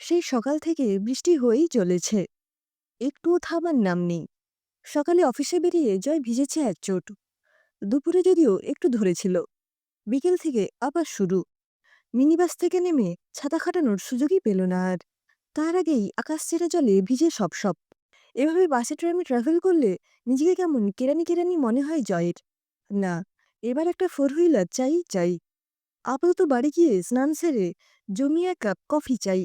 সেই সকাল থেকে বৃষ্টি হয়েই চলেছে। একটুও থামার নাম নেই। সকালে অফিসে বেরিয়ে জয় ভিজেছে এক চোট। দুপুরে যদিও একটু ধরেছিল। বিকেল থেকে আবার শুরু। মিনিবাস থেকে নেমে ছাতা খাটানোর সুযোগই পেল না আর। তার আগেই আকাশ ছেড়ে জলে ভিজে সব সব। এভাবে বাসে ট্রেনে ট্রাভেল করলে নিজেকে কেমন কেরানি কেরানি মনে হয় জয়ের। না, এবার একটা ফোর হুইলার চাই চাই। আপাতত বাড়ি গিয়ে স্নান সেরে জমিয়ে কাপ কফি চাই।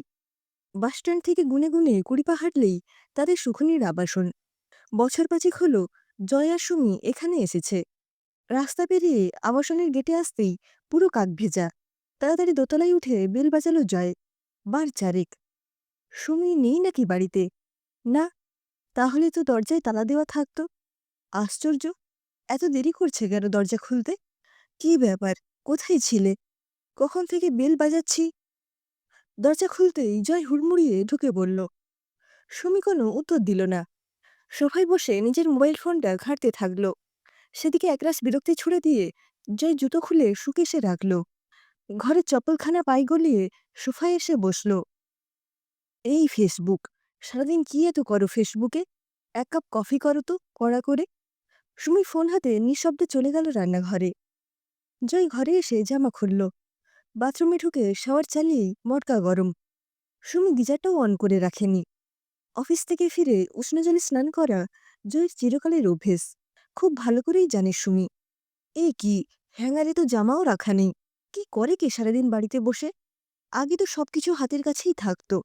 বাসস্ট্যান্ড থেকে গুনে গুনে কুড়ি পা হাঁটলেই তাদের সুখনির আবাসন। বছর পাঁচেক হলো, জয়া সুমি এখানে এসেছে। রাস্তা পেরিয়ে আবাসনের গেটে আসতেই পুরো কাক ভেজা। তাড়াতাড়ি দোতলায় উঠে বেল বাজালো জয়। বার চারেক। সুমি নেই নাকি বাড়িতে? না, তাহলে তো দরজায় তালা দেওয়া থাকতো। আশ্চর্য, এত দেরি করছে কেন দরজা খুলতে? কি ব্যাপার, কোথায় ছিলে? কখন থেকে বেল বাজাচ্ছি? দরজা খুলতেই জয় হুড়মুড়িয়ে ঢুকে পড়ল সুমি উত্তর দিল না। সোফায় বসে নিজের মোবাইল ফোনটা ঘাঁটতে থাকল। সেদিকে একরাশ বিরক্তি ছুড়ে দিয়ে জয় জুতো খুলে সুকেশে রাখল। ঘরের চপ্পলখানা পায়ে গলিয়ে সোফায় এসে বসল। এই ফেসবুক, সারাদিন কি এত করো ফেসবুকে? এক কাপ কফি করো তো, কড়া করে। সুমি ফোন হাতে নিঃশব্দে চলে গেল রান্নাঘরে। জয় ঘরে এসে জামা খুলল। বাথরুমে ঢুকে শাওয়ার চালিয়েই মটকা গরম। সুমি গিজারটাও অন করে রাখেনি। অফিস থেকে ফিরে উষ্ণ জলে স্নান করা জয়ের চিরকালের অভ্যেস। খুব ভালো করেই জানে সুমি। এ কি, হ্যাঙ্গারে তো জামাও রাখা নেই। কি করে কে সারাদিন বাড়িতে বসে? আগে তো সবকিছু হাতের কাছেই থাকতো।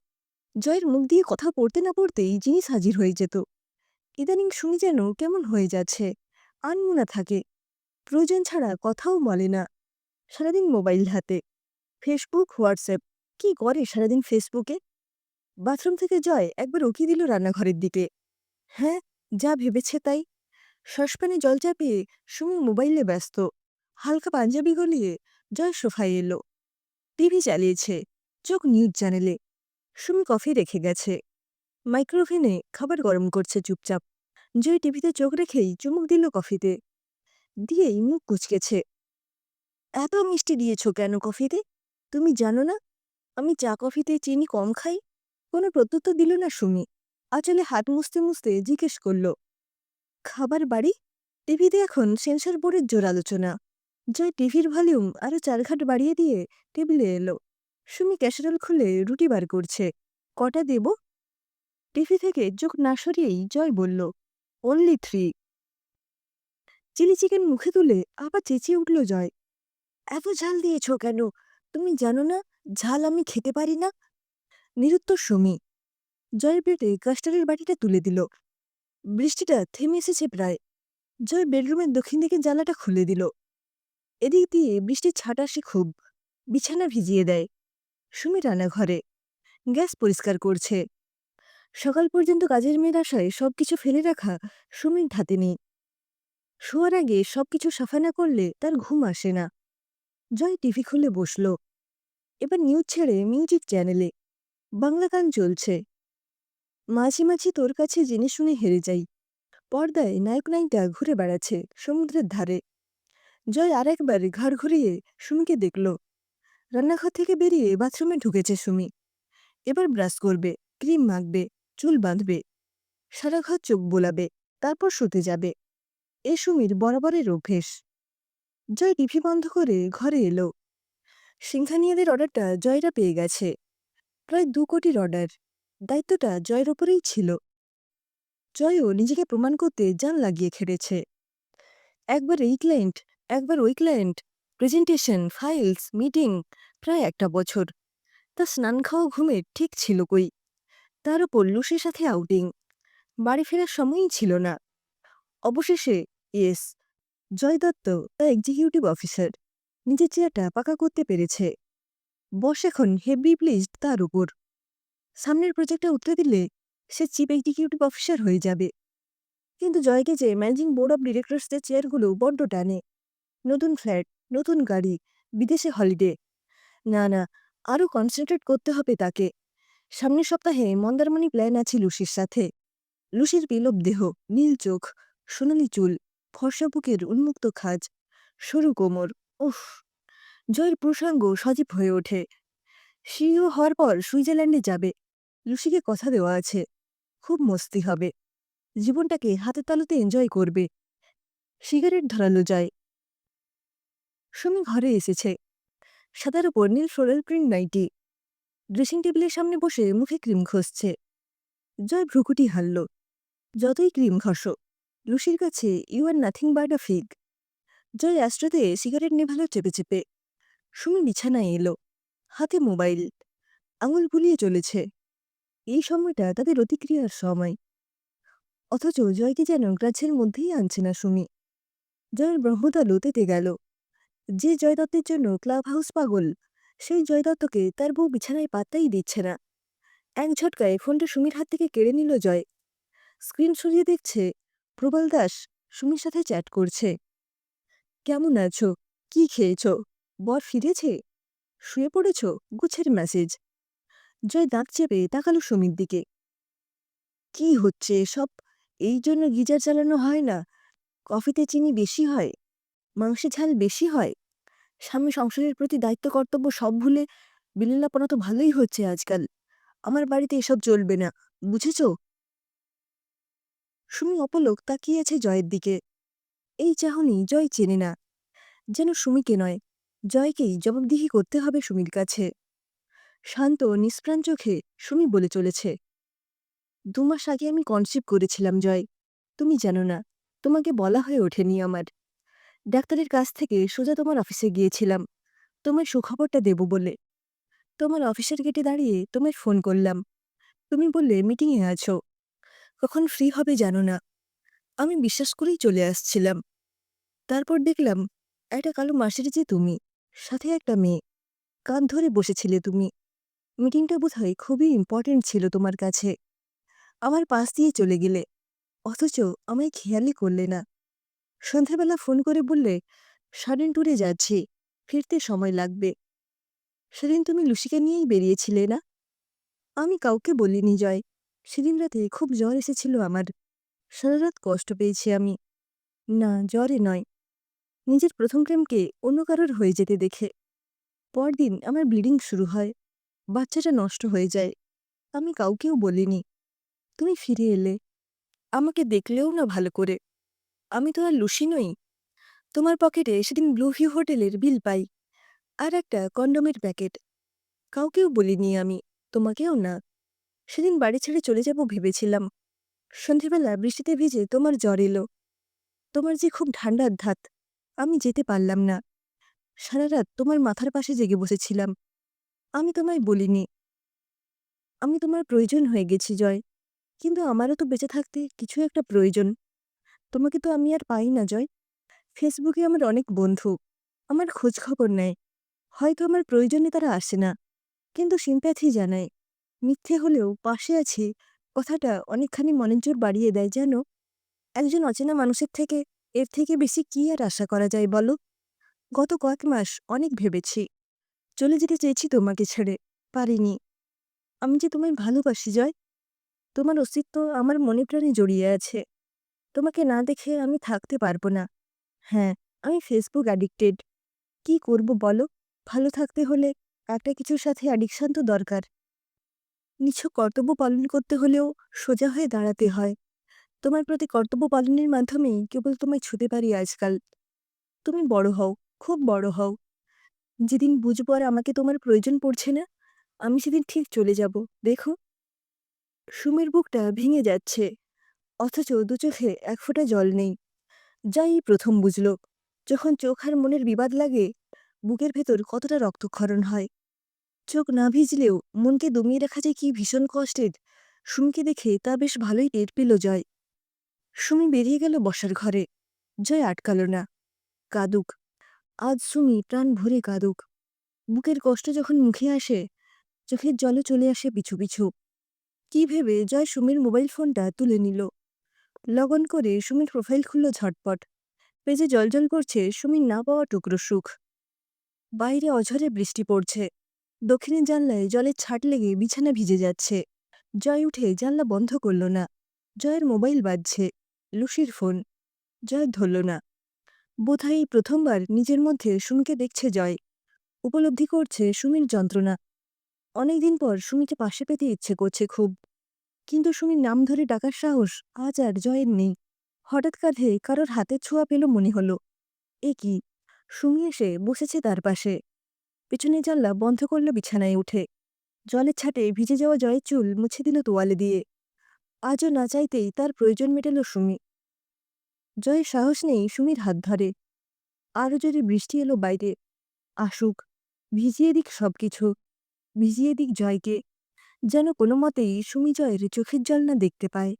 জয়ের মুখ দিয়ে কথা পড়তে না পড়তেই জিনিস হাজির হয়ে যেত। ইদানিং সুমি যেন কেমন হয়ে যাচ্ছে, আনমনা থাকে। প্রয়োজন ছাড়া কথাও বলে না। সারাদিন মোবাইল হাতে। ফেসবুক হোয়াটসঅ্যাপ কি করে সারাদিন ফেসবুকে বাথরুম থেকে জয় একবার উকি দিল রান্নাঘরের দিকে। হ্যাঁ যা ভেবেছে তাই। সসপ্যানে জল চাপিয়ে সুমি মোবাইলে ব্যস্ত। হালকা পাঞ্জাবি গলিয়ে জয় সোফায় এলো। টিভি চালিয়েছে, চোখ নিউজ চ্যানেলে। সুমি কফি রেখে গেছে। মাইক্রোওভেনে খাবার গরম করছে চুপচাপ। জয় টিভিতে চোখ রেখেই চুমুক দিল কফিতে। দিয়েই মুখ কুচকেছে। এত মিষ্টি দিয়েছ কেন কফিতে? তুমি জানো না, আমি চা কফিতে চিনি কম খাই? কোনো প্রত্যুত্তর দিল না সুমি। আচলে হাত মুছতে মুছতে জিজ্ঞেস করল, খাবার বাড়ি? টিভিতে এখন সেন্সর বোর্ডের জোর আলোচনা। জয় টিভির ভলিউম আরও চারঘাট বাড়িয়ে দিয়ে টেবিলে এলো। সুমি ক্যাসারোল খুলে রুটি বার করছে, কটা দেব? টিভি থেকে চোখ না সরিয়েই জয় বলল অনলি থ্রি চিলি চিকেন মুখে তুলে আবার চেঁচিয়ে উঠল জয়, এত ঝাল দিয়েছ কেন? তুমি জানো না, ঝাল আমি খেতে পারি না? নিরুত্তর সুমি, জয়ের পেটে কাস্টারের বাটিটা তুলে দিল। বৃষ্টিটা থেমে এসেছে প্রায়। জয় বেডরুমের দক্ষিণ দিকের জানলাটা খুলে দিল। এদিক দিয়ে বৃষ্টির ছাট আসে খুব, বিছানা ভিজিয়ে দেয়। সুমি রান্নাঘরে, গ্যাস পরিষ্কার করছে। সকাল পর্যন্ত কাজের মেয়ের আশায় সবকিছু ফেলে রাখা সুমির হাতে নেই। শোয়ার আগে সবকিছু সাফা না করলে তার ঘুম আসে না। জয় টিভি খুলে বসল। এবার নিউজ ছেড়ে মিউজিক চ্যানেলে বাংলা গান চলছে। মাঝে মাঝে তোর কাছে জেনে শুনে হেরে যাই। পর্দায় নায়ক নায়িকা ঘুরে বেড়াচ্ছে সমুদ্রের ধারে। জয় আর একবার ঘর ঘুরিয়ে সুমিকে দেখল। রান্নাঘর থেকে বেরিয়ে বাথরুমে ঢুকেছে সুমি। এবার ব্রাশ করবে ক্রিম মাখবে, চুল বাঁধবে। সারা ঘর চোখ বোলাবে, তারপর শুতে যাবে। এ সুমির বরাবরের অভ্যেস। জয় টিভি বন্ধ করে ঘরে এলো। সিংহানিয়াদের অর্ডারটা জয়রা পেয়ে গেছে। প্রায় দু কোটির অর্ডার। দায়িত্বটা জয়ের ওপরেই ছিল। জয়ও নিজেকে প্রমাণ করতে জান লাগিয়ে খেটেছে। একবার এই ক্লায়েন্ট, একবার ওই ক্লায়েন্ট। প্রেজেন্টেশন, ফাইলস, মিটিং, প্রায় একটা বছর। তা স্নান খাওয়া ঘুমে ঠিক ছিল কই? তার ওপর লুসের সাথে আউটিং বাড়ি ফেরার সময়ই ছিল না। অবশেষে ইয়েস জয় দত্ত তা এক্সিকিউটিভ অফিসার নিজের চেয়ারটা পাকা করতে পেরেছে। বস এখন হেভি প্লিজড তার উপর। সামনের প্রজেক্টটা উঠতে দিলে সে চিফ এক্সিকিউটিভ অফিসার হয়ে যাবে। কিন্তু জয়কে যে ম্যানেজিং বোর্ড অব ডিরেক্টরসদের চেয়ারগুলো বড্ড টানে। নতুন ফ্ল্যাট নতুন গাড়ি, বিদেশে হলিডে না না আরও কনসেন্ট্রেট করতে হবে তাকে। সামনের সপ্তাহে মন্দারমণি প্ল্যান আছে লুসির সাথে। লুসির বিলোপ দেহ, নীল চোখ, সোনালি চুল। ফর্সা বুকের উন্মুক্ত খাজ, সরু কোমর, উফ, জয়ের প্রসঙ্গ সজীব হয়ে ওঠে। সিইও হওয়ার পর সুইজারল্যান্ডে যাবে। লুসিকে কথা দেওয়া আছে। খুব মস্তি হবে। জীবনটাকে হাতে তালুতে এনজয় করবে। সিগারেট ধরালো যায়। সুমি ঘরে এসেছে। সাদার ওপর নীল ফ্লোরাল প্রিন্ট নাইটি। ড্রেসিং টেবিলের সামনে বসে মুখে ক্রিম ঘষছে। জয় ভ্রুকুটি হারল। যতই ক্রিম ঘষো লুসির কাছে you are nothing but a fig জয় অ্যাস্ট্রোতে সিগারেট নেভালো চেপে চেপে সুমি বিছানায় এলো, হাতে মোবাইল, আঙুল গুলিয়ে চলেছে। এই সময়টা তাদের অতিক্রিয়ার সময়। অথচ জয়কে যেন গ্রাহ্যের মধ্যেই আনছে না সুমি। জয়ের ব্রহ্মতা লোতেতে গেল। যে জয়দত্তের জন্য ক্লাব হাউস পাগল, সেই জয়দত্তকে তার বউ বিছানায় পাত্তাই দিচ্ছে না। এক ঝটকায় ফোনটা সুমির হাত থেকে কেড়ে নিল জয়। স্ক্রিন সরিয়ে দেখছে প্রবল দাস সুমির সাথে চ্যাট করছে। কেমন আছো? কি খেয়েছ? বর ফিরেছে? শুয়ে পড়েছ? গুছের মেসেজ জয় দাঁত চেপে তাকালো সুমির দিকে। কি হচ্ছে সব এই জন্য গিজার চালানো হয় না? কফিতে চিনি বেশি হয়? মাংসে ঝাল বেশি হয়? স্বামী সংসারের প্রতি দায়িত্ব কর্তব্য সব ভুলে বিলীলাপনা তো ভালোই হচ্ছে আজকাল। আমার বাড়িতে এসব চলবে না, বুঝেছ? সুমি অপলক তাকিয়ে আছে জয়ের দিকে। এই চাহনি জয় চেনে না। যেন সুমিকে নয়, জয়কেই জবাবদিহি করতে হবে সুমির কাছে। শান্ত, নিষ্প্রাণ চোখে সুমি বলে চলেছে, দু মাস আগে আমি কনসিভ করেছিলাম, জয়। তুমি জানো না, তোমাকে বলা হয়ে ওঠেনি আমার। ডাক্তারের কাছ থেকে সোজা তোমার অফিসে গিয়েছিলাম। তোমার সুখবরটা দেব বলে। তোমার অফিসের গেটে দাঁড়িয়ে তোমায় ফোন করলাম। তুমি বললে মিটিংয়ে আছো। কখন ফ্রি হবে জানো না। আমি বিশ্বাস করেই চলে আসছিলাম। তারপর দেখলাম, একটা কালো যে তুমি, সাথে একটা মেয়ে। কান ধরে বসেছিলে তুমি। মিটিংটা বোধহয় খুবই ইম্পর্টেন্ট ছিল তোমার কাছে। আমার পাশ দিয়ে চলে গেলে, অথচ আমায় খেয়ালই করলে না। সন্ধ্যাবেলা ফোন করে বললে, সাডেন ট্যুরে যাচ্ছি, ফিরতে সময় লাগবে। সেদিন তুমি লুসিকে নিয়েই বেরিয়েছিলে না? আমি কাউকে বলিনি, জয়। সেদিন রাতে খুব জ্বর এসেছিল আমার। সারা রাত কষ্ট পেয়েছি আমি। না, জ্বরে নয়। নিজের প্রথম প্রেমকে অন্য কারোর হয়ে যেতে দেখে। পরদিন আমার ব্লিডিং শুরু হয়। বাচ্চাটা নষ্ট হয়ে যায়। আমি কাউকেও বলিনি। তুমি ফিরে এলে। আমাকে দেখলেও না ভালো করে। আমি তো আর লুসি নই। তোমার পকেটে সেদিন ব্লুভিউ হোটেলের বিল পাই। আর একটা কন্ডমের প্যাকেট। কাউকেও বলিনি আমি। তোমাকেও না। সেদিন বাড়ি ছেড়ে চলে যাব ভেবেছিলাম। সন্ধেবেলা বৃষ্টিতে ভিজে তোমার জ্বর এলো। তোমার যে খুব ঠান্ডার ধাত আমি যেতে পারলাম না। সারা রাত তোমার মাথার পাশে জেগে বসেছিলাম। আমি তোমায় বলিনি। আমি তোমার প্রয়োজন হয়ে গেছি, জয়। কিন্তু আমারও তো বেঁচে থাকতে কিছু একটা প্রয়োজন। তোমাকে তো আমি আর পাই না, জয়। ফেসবুকে আমার অনেক বন্ধু। আমার খোঁজ খবর নেয়। হয়তো আমার প্রয়োজনে তারা আসে না। কিন্তু সিম্প্যাথি জানায়। মিথ্যে হলেও পাশে আছি কথাটা অনেকখানি জোর বাড়িয়ে দেয় যেন একজন অচেনা মানুষের থেকে এর থেকে বেশি কি আর আশা করা যায় বলো? গত কয়েক মাস অনেক ভেবেছি। চলে যেতে চেয়েছি তোমাকে ছেড়ে, পারিনি। আমি যে তোমায় ভালোবাসি জয়, তোমার অস্তিত্ব আমার মনে প্রাণে জড়িয়ে আছে। তোমাকে না দেখে আমি থাকতে পারব না। হ্যাঁ আমি ফেসবুক অ্যাডিক্টেড কি করব বলো? ভালো থাকতে হলে একটা কিছুর সাথে অ্যাডিকশন তো দরকার। নিছক কর্তব্য পালন করতে হলেও সোজা হয়ে দাঁড়াতে হয়। তোমার প্রতি কর্তব্য পালনের মাধ্যমেই কেবল তোমায় ছুতে পারি আজকাল। তুমি বড় হও, খুব বড় হও। যেদিন বুঝব আর আমাকে তোমার প্রয়োজন পড়ছে না, আমি সেদিন ঠিক চলে যাব, দেখো। সুমের বুকটা ভেঙে যাচ্ছে, অথচ দু চোখে এক ফোঁটা জল নেই। যাই প্রথম বুঝল, যখন চোখ আর মনের বিবাদ লাগে, বুকের ভেতর কতটা রক্তক্ষরণ হয়। চোখ না ভিজলেও মনকে দমিয়ে রাখা যে কি ভীষণ কষ্টের, সুমিকে দেখে তা বেশ ভালোই টের পেল জয়। সুমি বেরিয়ে গেল বসার ঘরে। জয় আটকাল না। কাদুক। আজ সুমি প্রাণ ভরে কাদুক। বুকের কষ্ট যখন মুখে আসে, চোখের জলে চলে আসে পিছু পিছু। কি ভেবে জয় সুমির মোবাইল ফোনটা তুলে নিল। লগন করে সুমির প্রোফাইল খুলল ঝটপট। পেজে জলজল করছে সুমির না পাওয়া টুকরো সুখ। বাইরে অঝরে বৃষ্টি পড়ছে। দক্ষিণের জানলায় জলের ছাট লেগে বিছানা ভিজে যাচ্ছে। জয় উঠে জানলা বন্ধ করল না। জয়ের মোবাইল বাজছে। লুসির ফোন। জয় ধরল না। বোধহয় প্রথমবার নিজের মধ্যে সুমিকে দেখছে জয়। উপলব্ধি করছে সুমির যন্ত্রণা। অনেকদিন পর সুমিকে পাশে পেতে ইচ্ছে করছে খুব। কিন্তু সুমির নাম ধরে ডাকার সাহস আজ আর জয়ের নেই। হঠাৎ কাঁধে কারোর হাতের ছোঁয়া পেল মনে হলো। এ কি? সুমি এসে বসেছে তার পাশে। পেছনে জানলা বন্ধ করল বিছানায় উঠে। জলের ছাটে ভিজে যাওয়া জয়ের চুল মুছে দিল তোয়ালে দিয়ে। আজও না চাইতেই তার প্রয়োজন মেটাল সুমি। জয়ের সাহস নেই সুমির হাত ধরে। আরও যদি বৃষ্টি এলো বাইরে, আসুক, ভিজিয়ে দিক সবকিছু, ভিজিয়ে দিক জয়কে, যেন কোনো মতেই সুমি জয়ের চোখের জল না দেখতে পায়।